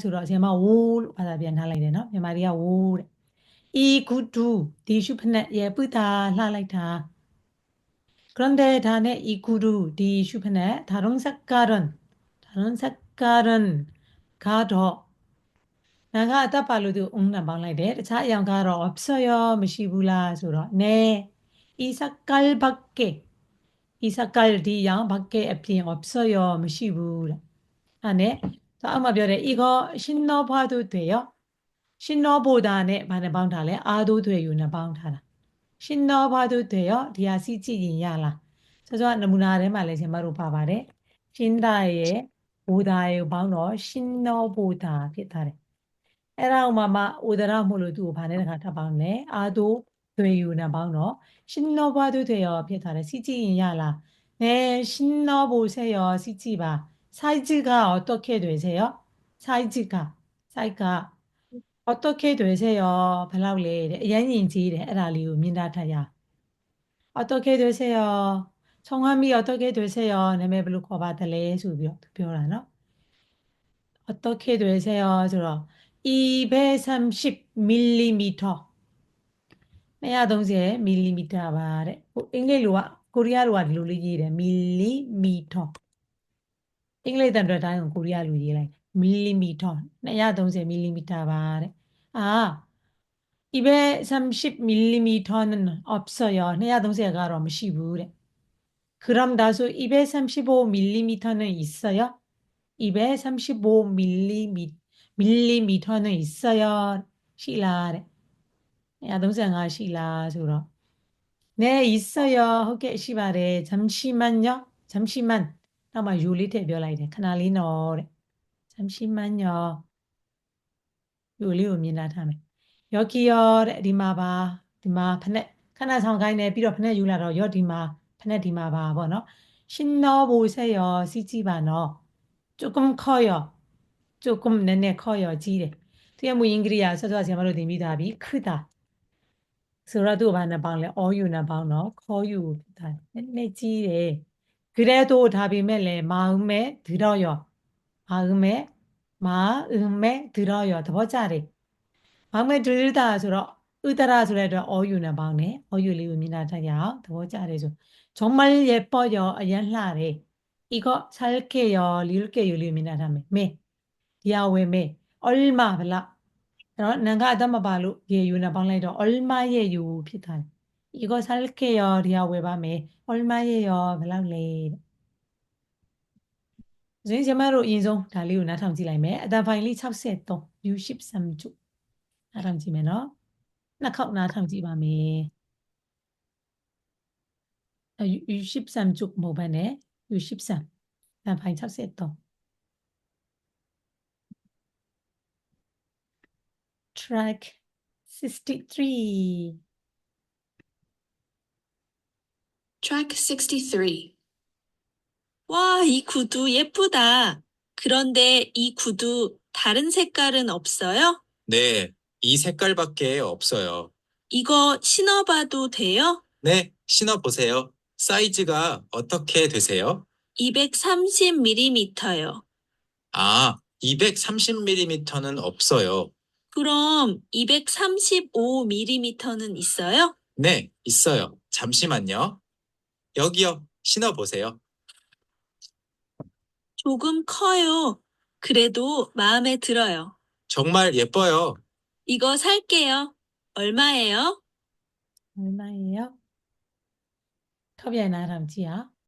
ဆိုတော့ဆီယမဝိုးလို့ဘာသာပြန်ထားလိုက်တယ်နော်မြန်မာတွေကဝိုးတဲ့ဤကုတုဒီရှုဖနက်ရဲ့ပုသာလှလိုက်တာ grande ဒါနဲ့ဤကုတုဒီရှုဖနက်ဒါရုံစက္ကာရန်ဒါရုံစက္ကာရန်ကတော့နာကအတပ်ပါလို့သူအုံနံပေါင်းလိုက်တယ်တခြားအရာကတော့ပစယောမရှိဘူးလားဆိုတော့နဲဤစကလ်ဘက်ကေဤစကလ်ဒီရောင်ဘက်ကေအပြင်ပစယောမရှိဘူးတဲ့အဲ့နဲ့ ဒါအမှပြောတယ်ဤကောရှင်နောဘသူတွေရောရှင်နောဘုဒ္ဓနဲ့ဘာနဲ့ပေါင်းထားလဲအာသူတွေယူနဲ့ပေါင်းထားတာရှင်နောဘသူတွေရောဒီဟာစီကြည့်ရင်ရလားဆိုတော့နမူနာထဲမှာလည်းရှင်မတို့ပါပါတယ်ရှင်သာရဲ့ဘုဒ္ဓရဲ့ပေါင်းတော့ရှင်နောဘုဒ္ဓဖြစ်သွားတယ်အဲ့ဒါမှမှဥဒရမို့လို့သူ့ကိုဘာနဲ့တခါထပ်ပေါင်းလဲအာသူတွေယူနဲ့ပေါင်းတော့ရှင်နောဘသူတွေရောဖြစ်သွားတယ်စီကြည့်ရင်ရလားအဲရှင်နောဘုဆက်ရောစီကြည့်ပါ 사이즈가 어떻게 되세요? 사이즈가 사이즈가 어떻게 되세요? ဘယ်လောက်လဲတဲ့အရင်ရင်ကြီးတယ်အဲ့ဒါလေးကိုမြင်တာထရ 어떻게 되세요? 성함이 어떻게 되세요? နာမည်ဘယ်လိုခေါ်ပါသလဲဆိုပြီးတော့သူပြောတာနော် 어떻게 되세요? ဆိုတော့ 230mm 230mm ပါတဲ့ဟိုအင်္ဂလိပ်လိုကကိုရီးယားလိုကဒီလိုလေးရေးတယ် millimeter အင်္ဂလိပ်တန်အတွက်တိုင်းကိုကိုရီးယားလိုရေးလိုက် millimeter 230 millimeter ပါတဲ့အာ 230mm는 없어요 230 ကတော့မရှိဘူးတဲ့ 그럼 다소 235mm는 있어요 235mm mm는 있어요 ရှိလားတဲ့235ရှိလားဆိုတော့ 네 있어요 ဟုတ်ကဲ့ရှိပါတယ် 잠시만요 잠시만 နောက်မှယူလေးထည့်ပြောလိုက်တယ်ခဏလေးနော်တဲ့ဆမ်ရှိမန်ညောယူလေးကိုမြင်လာထားမယ်ယောကီယောတဲ့ဒီမှာပါဒီမှာဖက်ခဏဆောင်ခိုင်းတယ်ပြီးတော့ဖက်ယူလာတော့ယောဒီမှာဖက်ဒီမှာပါပေါ့နော်ရှင်နောဘူဆက်ယောစီးကြည့်ပါနော်ကျုကုမ်ခေါ်ယောကျုကုမ်နည်းနည်းခေါ်ယောကြီးတယ်သူရဲ့မူရင်းကရိယာဆက်သွားဆရာမတို့သင်ပြီးသားပြီခွတာဆိုတော့သူ့ဘာနှစ်ပေါင်းလဲ all you နှစ်ပေါင်းတော့ call you ဖြစ်တာနည်းနည်းကြီးတယ် 그래도ဒါပေမဲ့လည်း 마음에 들어요 마음에 마음에 들어요 သဘောကျတယ်마음에 들다 ဆိုတော့ဥဒရာဆိုတဲ့အတွက် all you နဲ့ပေါင်းတယ် all you လေးကိုမြင်တာထက်ရအောင်သဘောကျတယ်ဆို 정말 예뻐요 အရင်လှတယ် 이거 살게요 리을게요 လေးကိုမြင်တာထားမယ်မေဒီဟာဝယ်မေ 얼마 ဘလားအဲ့တော့နံကအတတ်မပါလို့ရေယူနဲ့ပေါင်းလိုက်တော့ 얼마예요 ဖြစ်သွားတယ် 이거 살게 요. 리아 외밤에 얼마예 요? 블랑 레. 저희 제마로 인종 달리우 나탐지 라이메 아다 파일리 찹세또 유십 3조 나탐지 메너 나컵 나탐지 밤에 유십 3조 모반에 유십 3 나파일 찹세또 트랙 63 track 63 Track 63. 와, 이 구두 예쁘다. 그런데 이 구두 다른 색깔은 없어요? 네, 이 색깔밖에 없어요. 이거 신어봐도 돼요? 네, 신어보세요. 사이즈가 어떻게 되세요? 230mm요. 아, 230mm는 없어요. 그럼 235mm는 있어요? 네, 있어요. 잠시만요. 여기요. 어, 신어보세요. 조금 커요. 그래도 마음에 들어요. 정말 예뻐요. 이거 살게요. 얼마예요? 얼마예요? Có vẻ nào?